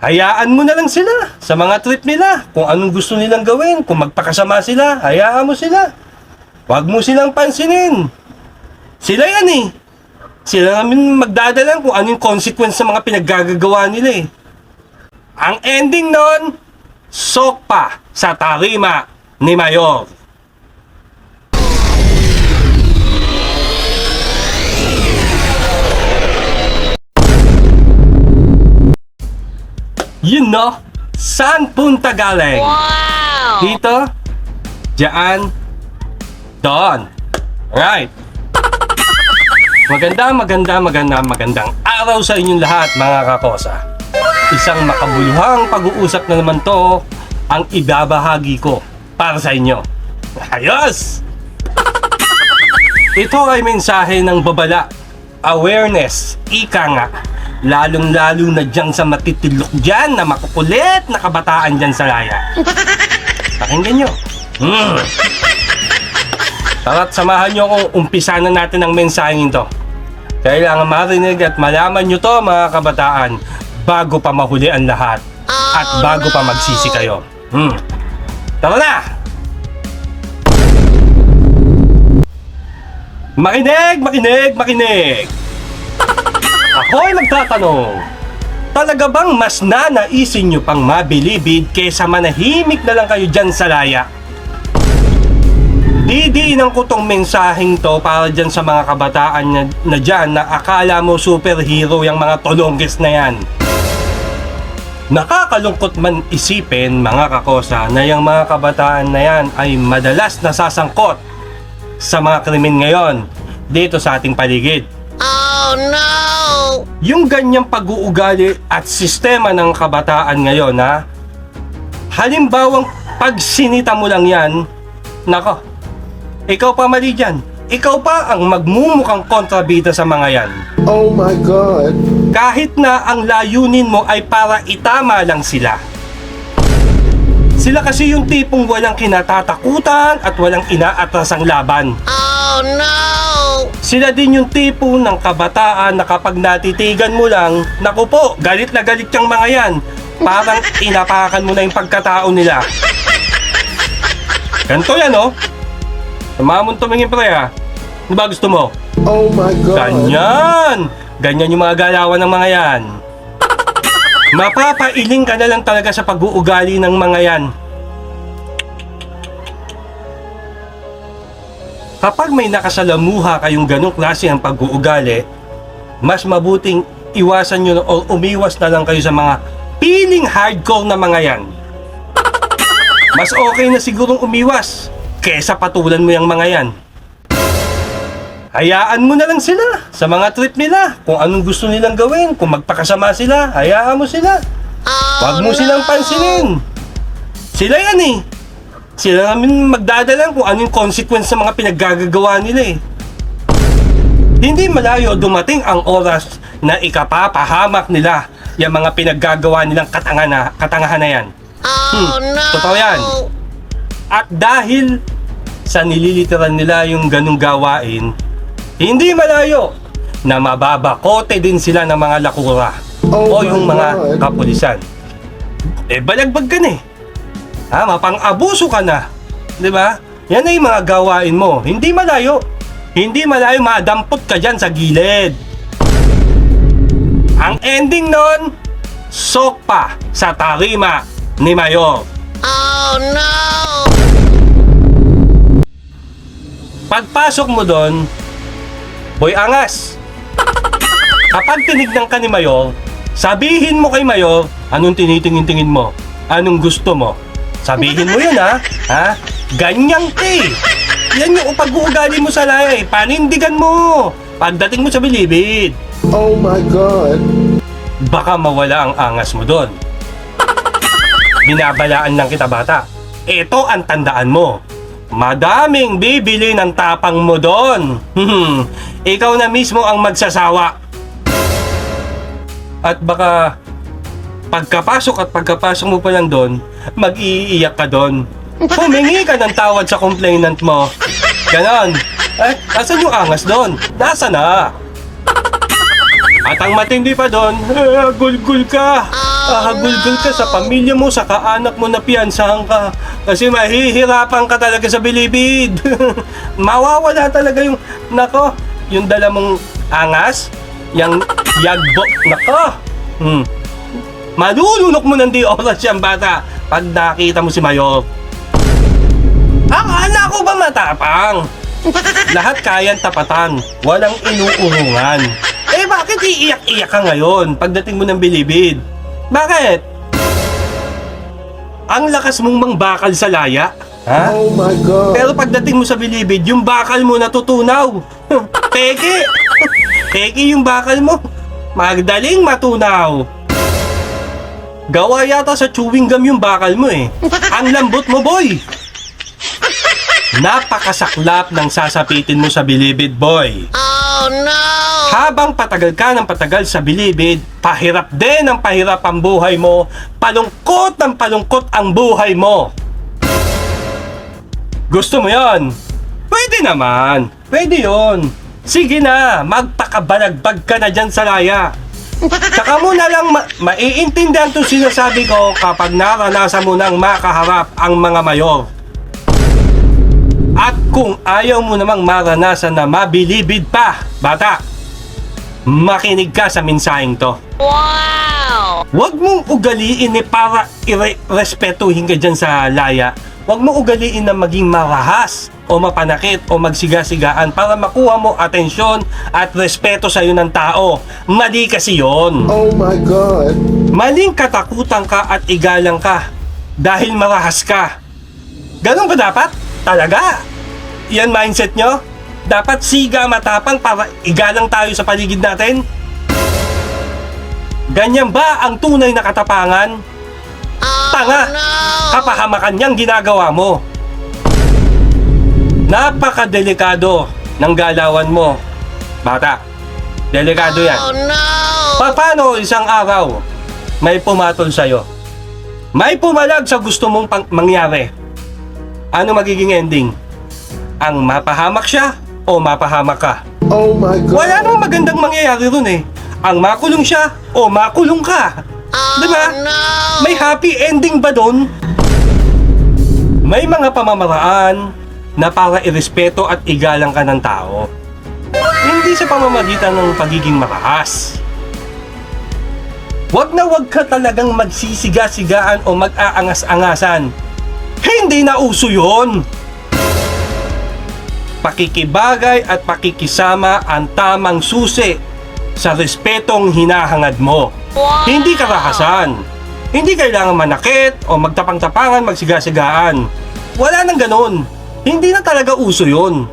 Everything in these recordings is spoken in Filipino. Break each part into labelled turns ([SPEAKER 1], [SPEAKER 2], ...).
[SPEAKER 1] Hayaan mo na lang sila sa mga trip nila. Kung anong gusto nilang gawin, kung magpakasama sila, hayaan mo sila. Huwag mo silang pansinin. Sila yan eh. Sila namin magdadalang kung anong consequence sa mga pinaggagawa nila eh. Ang ending nun, sok pa sa tarima ni Mayor. Yun no? Saan punta galing?
[SPEAKER 2] Wow!
[SPEAKER 1] Dito? Diyan? Doon. Right. Maganda, maganda, maganda, magandang araw sa inyong lahat mga kakosa. Isang makabuluhang pag-uusap na naman to ang ibabahagi ko para sa inyo. Ayos! Ito ay mensahe ng babala, awareness, ika nga, lalong-lalo na dyan sa matitilok dyan na makukulit na kabataan dyan sa laya. Pakinggan nyo. Hmm. Tara't samahan nyo kung umpisa na natin ang mensaheng ito. Kailangan marinig at malaman nyo to mga kabataan bago pa mahuli ang lahat at bago pa magsisi kayo. Hmm. Tara na! Makinig, makinig, makinig! Ako'y magtatanong, talaga bang mas nanaisin nyo pang mabilibid kesa manahimik na lang kayo dyan sa laya? Didiinan ko tong mensaheng to para dyan sa mga kabataan na, na dyan na akala mo superhero yung mga tolongges na yan. Nakakalungkot man isipin mga kakosa na yung mga kabataan na yan ay madalas nasasangkot sa mga krimen ngayon dito sa ating paligid.
[SPEAKER 2] Oh no!
[SPEAKER 1] Yung ganyang pag-uugali at sistema ng kabataan ngayon ha, halimbawang pag sinita mo lang yan, nako, ikaw pa mali dyan. Ikaw pa ang magmumukhang kontrabida sa mga yan.
[SPEAKER 3] Oh my god.
[SPEAKER 1] Kahit na ang layunin mo ay para itama lang sila. Sila kasi yung tipong walang kinatatakutan at walang inaatrasang laban.
[SPEAKER 2] Oh no!
[SPEAKER 1] Sila din yung tipo ng kabataan na kapag natitigan mo lang, naku po, galit na galit yung mga yan. Parang inapakan mo na yung pagkatao nila. Ganito yan, oh. Mo tumingin pre, ha. Ano ba gusto mo?
[SPEAKER 3] Oh my god.
[SPEAKER 1] Ganyan! Ganyan yung mga galawan ng mga yan. Mapapailing ka na lang talaga sa pag-uugali ng mga yan. Kapag may nakasalamuha kayong ganong klase ang pag-uugali, mas mabuting iwasan nyo o umiwas na lang kayo sa mga piling hardcore na mga yan. Mas okay na sigurong umiwas kesa patulan mo yung mga yan. Hayaan mo na lang sila sa mga trip nila. Kung anong gusto nilang gawin, kung magpakasama sila, hayaan mo sila. Huwag mo silang pansinin. Sila yan eh. Sila namin magdadalang kung ano yung consequence sa mga pinaggagawa nila eh. Hindi malayo dumating ang oras na ikapapahamak nila yung mga pinaggagawa nilang katanga na, katangahan na yan.
[SPEAKER 2] Oh no!
[SPEAKER 1] Totoo yan. At dahil sa nililiteran nila yung ganong gawain, hindi malayo na mababakote din sila ng mga lakura o
[SPEAKER 3] Oh
[SPEAKER 1] yung
[SPEAKER 3] my
[SPEAKER 1] mga
[SPEAKER 3] God.
[SPEAKER 1] kapulisan. Eh, balagbag ka eh. Ha, mapang-abuso ka na. Di ba? Yan ay mga gawain mo. Hindi malayo. Hindi malayo, madampot ka dyan sa gilid. Ang ending nun, sok pa sa tarima ni Mayor.
[SPEAKER 2] Oh no!
[SPEAKER 1] Pagpasok mo doon, boy angas. Kapag tinignan ka ni Mayor, sabihin mo kay Mayor, anong tinitingin-tingin mo? Anong gusto mo? Sabihin mo yun ha? Ha? Ganyang ka eh. Yan yung pag-uugali mo sa laya eh. Panindigan mo. Pagdating mo sa bilibid,
[SPEAKER 3] Oh my god.
[SPEAKER 1] baka mawala ang angas mo doon. Binabalaan lang kita bata. Ito ang tandaan mo. Madaming bibili ng tapang mo doon. Ikaw na mismo ang magsasawa. At baka pagkapasok at pagkapasok mo pa lang doon, mag-iiyak ka doon. Humingi ka ng tawad sa complainant mo. Ganon. Eh, nasan yung angas doon? Nasa na? At ang matindi pa doon, eh, gulgul ka. Kahagulgol ka sa pamilya mo, sa kaanak mo na piyansahan ka. Kasi mahihirapan ka talaga sa bilibid. Mawawala talaga yung, nako, yung dala mong angas, yung yagbo, nako. Hmm. Malulunok mo ng di oras yung bata pag nakita mo si Mayor. Akala ko ba matapang? Lahat kayang tapatan, walang inuurungan. Eh bakit iiyak-iyak ka ngayon pagdating mo ng bilibid? Bakit? Ang lakas mong mangbakal sa laya? Ha?
[SPEAKER 3] Oh my god.
[SPEAKER 1] Pero pagdating mo sa bilibid, yung bakal mo natutunaw. Peke! Peke yung bakal mo. Magdaling matunaw. Gawa yata sa chewing gum yung bakal mo eh. Ang lambot mo, boy. Napakasaklap ng sasapitin mo sa bilibid, boy.
[SPEAKER 2] Oh no!
[SPEAKER 1] Habang patagal ka ng patagal sa bilibid, pahirap din ang pahirap ang buhay mo, palungkot ng palungkot ang buhay mo. Gusto mo yon? Pwede naman. Pwede yon. Sige na, magpakabalagbag ka na dyan sa laya. Tsaka mo na lang ma- maiintindihan itong sinasabi ko kapag naranasan mo nang makaharap ang mga mayor. At kung ayaw mo namang maranasan na mabilibid pa, bata, makinig ka sa mensaheng to.
[SPEAKER 2] Wow!
[SPEAKER 1] Huwag mong ugaliin ni para irespetuhin ka dyan sa laya. Huwag mo ugaliin na maging marahas o mapanakit o magsigasigaan para makuha mo atensyon at respeto sa iyo ng tao. Mali kasi yon.
[SPEAKER 3] Oh my god.
[SPEAKER 1] Maling katakutan ka at igalang ka dahil marahas ka. Ganun ba dapat? Talaga? Yan mindset nyo? Dapat siga matapang para igalang tayo sa paligid natin? Ganyan ba ang tunay na katapangan?
[SPEAKER 2] Oh
[SPEAKER 1] Tanga!
[SPEAKER 2] no!
[SPEAKER 1] Kapahamakan niyang ginagawa mo. Napakadelikado ng galawan mo. Bata, delikado yan.
[SPEAKER 2] Oh no!
[SPEAKER 1] Pa- Paano isang araw may pumatol sa'yo? May pumalag sa gusto mong pang- mangyari. Ano magiging ending? Ang mapahamak siya o mapahamak ka?
[SPEAKER 3] Oh my god.
[SPEAKER 1] Wala namang magandang mangyayari ron eh. Ang makulong siya o makulong ka.
[SPEAKER 2] Oh
[SPEAKER 1] Di ba?
[SPEAKER 2] no!
[SPEAKER 1] May happy ending ba doon? May mga pamamaraan na para irespeto at igalang ka ng tao. Hindi sa pamamagitan ng pagiging marahas. Huwag na huwag ka talagang magsisiga-sigaan o mag-aangas-angasan. Hindi na uso yun! Pakikibagay at pakikisama ang tamang susi sa respetong hinahangad mo.
[SPEAKER 2] Wow!
[SPEAKER 1] Hindi karahasan. Hindi kailangan manakit o magtapang-tapangan, magsigasigaan. Wala nang ganun. Hindi na talaga uso yun.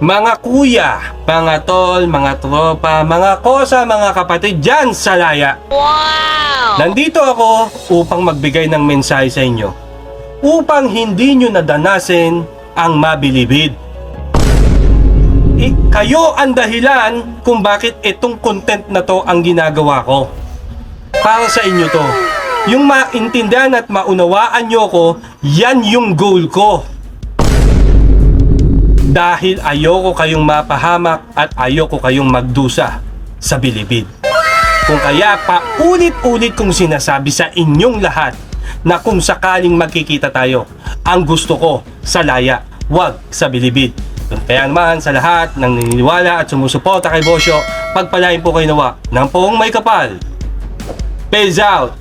[SPEAKER 1] Mga kuya, mga tol, mga tropa, mga kosa, mga kapatid dyan sa laya.
[SPEAKER 2] Wow!
[SPEAKER 1] Nandito ako upang magbigay ng mensahe sa inyo. Upang hindi nyo nadanasin ang mabilibid. I- kayo ang dahilan kung bakit itong content na to ang ginagawa ko. Para sa inyo to. Yung maintindihan at maunawaan nyo ko, yan yung goal ko. Dahil ayoko kayong mapahamak at ayoko kayong magdusa sa bilibid. Kung kaya pa ulit-ulit kong sinasabi sa inyong lahat na kung sakaling magkikita tayo, ang gusto ko sa laya, wag sa bilibid. Kaya naman sa lahat ng naniniwala at sumusuporta kay Bosyo, pagpalain po kayo nawa ng poong may kapal. Peace out!